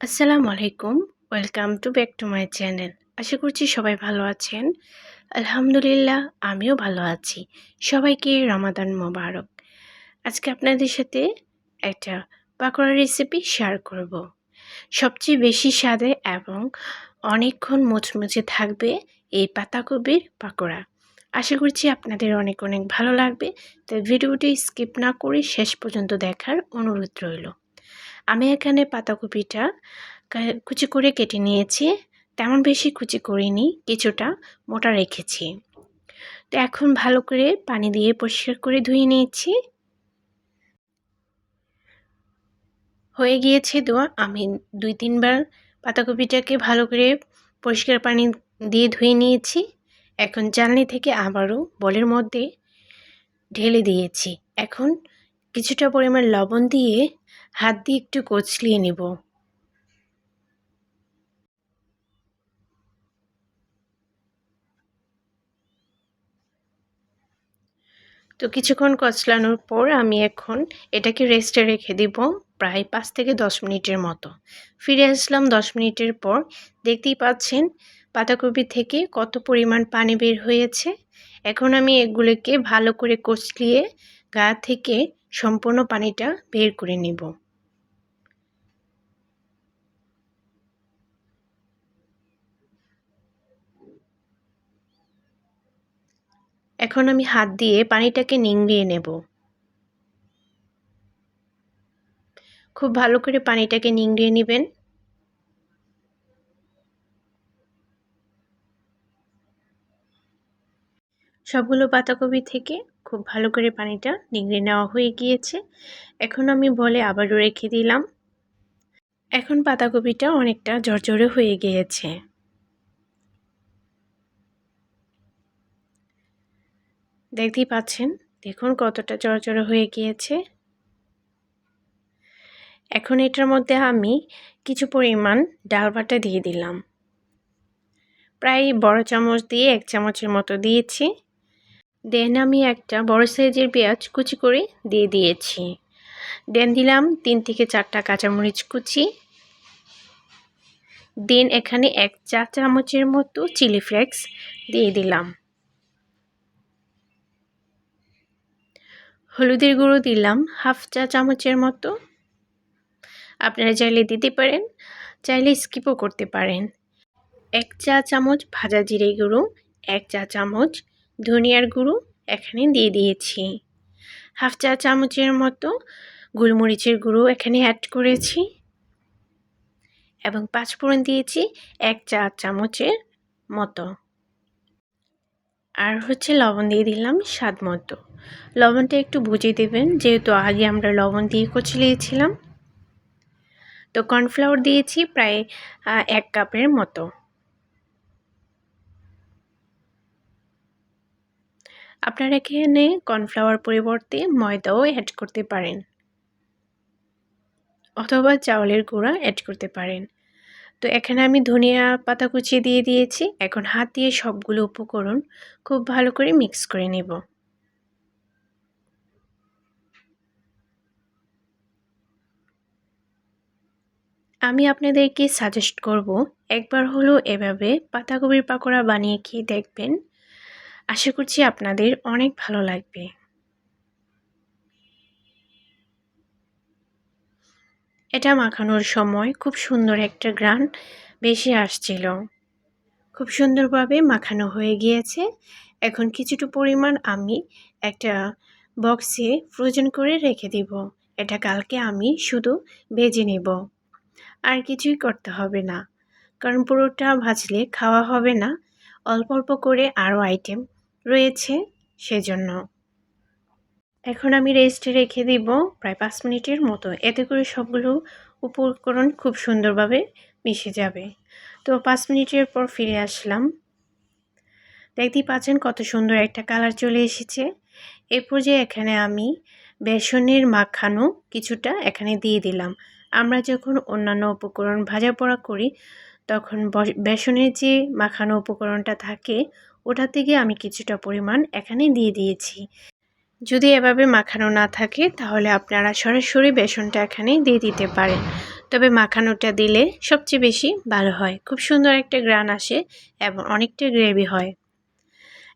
আসসালামু আলাইকুম। Welcome to back to my channel আশা করছি সবাই ভালো আছেন। আলহামদুলিল্লাহ, আমিও ভালো আছি। সবাইকে রমাদান মোবারক আজকে আপনাদের সাথে একটা পাকোড়া রেসিপি শেয়ার করব। সবচেয়ে বেশি স্বাদে এবং অনেকক্ষণ মুচমুচে থাকবে এই পাতাকপির পাকোড়া। আশা করছি আপনাদের অনেক অনেক ভালো লাগবে। তাই ভিডিওটি স্কিপ না করে শেষ পর্যন্ত দেখার অনুরোধ রইল। আমি এখানে পাতাকপিটা কুচি করে কেটে নিয়েছি। তেমন বেশি কুচি করিনি, কিছুটা মোটা রেখেছি। তো এখন ভালো করে পানি দিয়ে পরিষ্কার করে ধুয়ে নিয়েছি। হয়ে গিয়েছে দোয়া। আমি দুই তিনবার পাতাকপিটাকে ভালো করে পরিষ্কার পানি দিয়ে ধুয়ে নিয়েছি। এখন চালনি থেকে আবারও বলের মধ্যে ঢেলে দিয়েছি। এখন কিছুটা পরিমাণ লবণ দিয়ে হাত দিয়ে একটু কচলিয়ে নেব। তো কিছুক্ষণ কচলানোর পর আমি এখন এটাকে রেস্টে রেখে দিব প্রায় পাঁচ থেকে দশ মিনিটের মতো। ফিরে আসলাম দশ মিনিটের পর। দেখতেই পাচ্ছেন পাতাকপি থেকে কত পরিমাণ পানি বের হয়েছে। এখন আমি এগুলোকে ভালো করে কচলিয়ে গা থেকে সম্পূর্ণ পানিটা বের করে নেব। এখন আমি হাত দিয়ে পানিটাকে নিংড়িয়ে নেব। খুব ভালো করে পানিটাকে নিংড়িয়ে নেবেন। সবগুলো পাতাকপি থেকে খুব ভালো করে পানিটা নিংড়ে নেওয়া হয়ে গিয়েছে। এখন আমি বলে আবারও রেখে দিলাম। এখন পাতাকপিটা অনেকটা জর্জরে হয়ে গিয়েছে। দেখতেই পাচ্ছেন, দেখুন কতটা জড়জড়ো হয়ে গিয়েছে। এখন এটার মধ্যে আমি কিছু পরিমাণ ডাল বাটা দিয়ে দিলাম। প্রায় বড় চামচ দিয়ে এক চামচের মতো দিয়েছি। দেন আমি একটা বড় সাইজের পেঁয়াজ কুচি করে দিয়ে দিয়েছি। দেন দিলাম তিন থেকে চারটা কাঁচামরিচ কুচি। দেন এখানে এক চা চামচের মতো চিলি ফ্লেক্স দিয়ে দিলাম। হলুদের গুঁড়ো দিলাম হাফ চা চামচের মতো। আপনারা চাইলে দিতে পারেন, চাইলে স্কিপও করতে পারেন। এক চা চামচ ভাজা জিরে গুঁড়ো, এক চা চামচ ধনিয়ার গুঁড়ো এখানে দিয়ে দিয়েছি। হাফ চা চামচের মতো গোলমরিচের গুঁড়ো এখানে অ্যাড করেছি। এবং পাঁচফোড়ন দিয়েছি এক চা চামচের মতো। আর হচ্ছে লবণ দিয়ে দিলাম স্বাদ মতো। লবণটা একটু বুঝিয়ে দেবেন, যেহেতু আগে আমরা লবণ দিয়ে কচলিয়েছিলাম। তো কর্নফ্লাওয়ার দিয়েছি প্রায় এক কাপের মতো। আপনারা এখানে কর্নফ্লাওয়ার পরিবর্তে ময়দাও অ্যাড করতে পারেন। অথবা চাউলের গুঁড়া অ্যাড করতে পারেন। তো এখানে আমি ধনিয়া পাতা কুচিয়ে দিয়ে দিয়েছি। এখন হাত দিয়ে সবগুলো উপকরণ খুব ভালো করে মিক্স করে নেব। আমি আপনাদেরকে সাজেস্ট করব, একবার হলো এভাবে পাতাকপির পাকোড়া বানিয়ে খেয়ে দেখবেন। আশা করছি আপনাদের অনেক ভালো লাগবে। এটা মাখানোর সময় খুব সুন্দর একটা গ্রান বেশি আসছিল। খুব সুন্দরভাবে মাখানো হয়ে গিয়েছে। এখন কিছুটা পরিমাণ আমি একটা বক্সে ফ্রোজেন করে রেখে দিব। এটা কালকে আমি শুধু ভেজে নেব। আর কিছুই করতে হবে না। কারণ পুরোটা ভাজলে খাওয়া হবে না। অল্প অল্প করে আরও আইটেম রয়েছে সেজন্য। এখন আমি রেস্টে রেখে দিব প্রায় পাঁচ মিনিটের মতো। এতে করে সবগুলো উপকরণ খুব সুন্দরভাবে মিশে যাবে। তো পাঁচ মিনিটের পর ফিরে আসলাম। দেখতেই পাচ্ছেন কত সুন্দর একটা কালার চলে এসেছে। এরপর যে এখানে আমি বেসনের মাখানো কিছুটা এখানে দিয়ে দিলাম। আমরা যখন অন্যান্য উপকরণ ভাজা পোড়া করি, তখন বেসনের যে মাখানো উপকরণটা থাকে ওটা থেকে আমি কিছুটা পরিমাণ এখানে দিয়ে দিয়েছি। যদি এভাবে মাখানো না থাকে, তাহলে আপনারা সরাসরি বেসনটা এখানে দিয়ে দিতে পারেন। তবে মাখানোটা দিলে সবচেয়ে বেশি ভালো হয়। খুব সুন্দর একটা গ্রান আসে এবং অনেকটা গ্রেভি হয়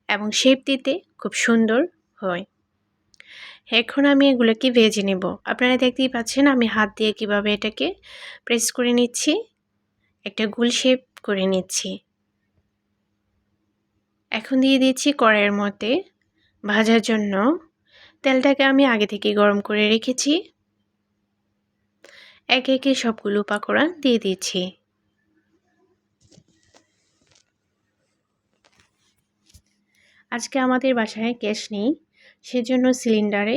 এবং শেপ দিতে খুব সুন্দর হয়। এখন আমি এগুলোকে ভেজে নেব। আপনারা দেখতেই পাচ্ছেন আমি হাত দিয়ে কীভাবে এটাকে প্রেস করে নিচ্ছি, একটা গোল শেপ করে নিচ্ছি। এখন দিয়ে দিচ্ছি কড়াইয়ের মধ্যে ভাজার জন্য। তেলটাকে আমি আগে থেকে গরম করে রেখেছি। একে একে সবগুলো পাকোড়া দিয়ে দিচ্ছি। আজকে আমাদের বাসায় গ্যাস নেই, সেজন্য সিলিন্ডারে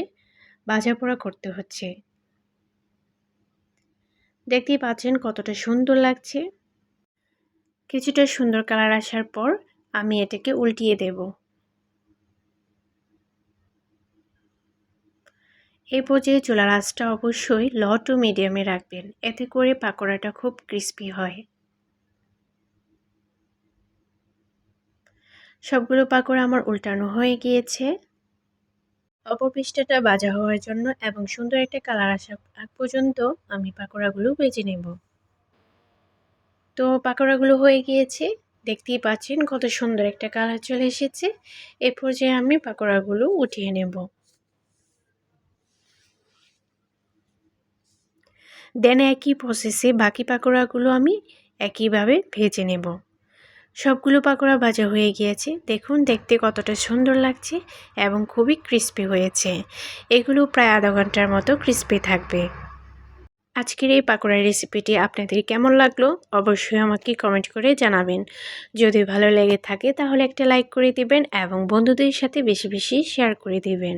ভাজা পোড়া করতে হচ্ছে। দেখতেই পাচ্ছেন কতটা সুন্দর লাগছে। কিছুটা সুন্দর কালার আসার পর আমি এটাকে উল্টিয়ে দেব। এই পর্যায়ে চুলার আঁচটা অবশ্যই ল টু মিডিয়ামে রাখবেন। এতে করে পাকোড়াটা খুব ক্রিস্পি হয়। সবগুলো পাকোড়া আমার উল্টানো হয়ে গিয়েছে। অপর পৃষ্ঠাটা বাজা হওয়ার জন্য এবং সুন্দর একটা কালার আসা আগ পর্যন্ত আমি পাকোড়াগুলো বেজে নেব। তো পাকোড়াগুলো হয়ে গিয়েছে। দেখতেই পাচ্ছেন কত সুন্দর একটা কালার চলে এসেছে। এ পর্যায়ে আমি পাকোড়াগুলো উঠিয়ে নেব। দেন একই প্রসেসে বাকি পাকোড়াগুলো আমি একইভাবে ভেজে নেব। সবগুলো পাকোড়া ভাজা হয়ে গিয়েছে। দেখুন, দেখতে কতটা সুন্দর লাগছে এবং খুবই ক্রিস্পি হয়েছে। এগুলো প্রায় আধা ঘণ্টার মতো ক্রিস্পি থাকবে। আজকের এই পাকোড়ার রেসিপিটি আপনাদের কেমন লাগল অবশ্যই আমাকে কমেন্ট করে জানাবেন। যদি ভালো লেগে থাকে তাহলে একটা লাইক করে দিবেন এবং বন্ধুদের সাথে বেশি বেশি শেয়ার করে দিবেন।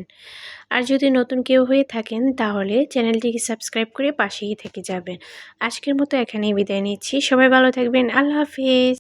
আর যদি নতুন কেউ হয়ে থাকেন তাহলে চ্যানেলটিকে সাবস্ক্রাইব করে পাশেই থেকে যাবেন। আজকের মতো এখানেই বিদায় নিচ্ছি। সবাই ভালো থাকবেন। আল্লাহ হাফিজ।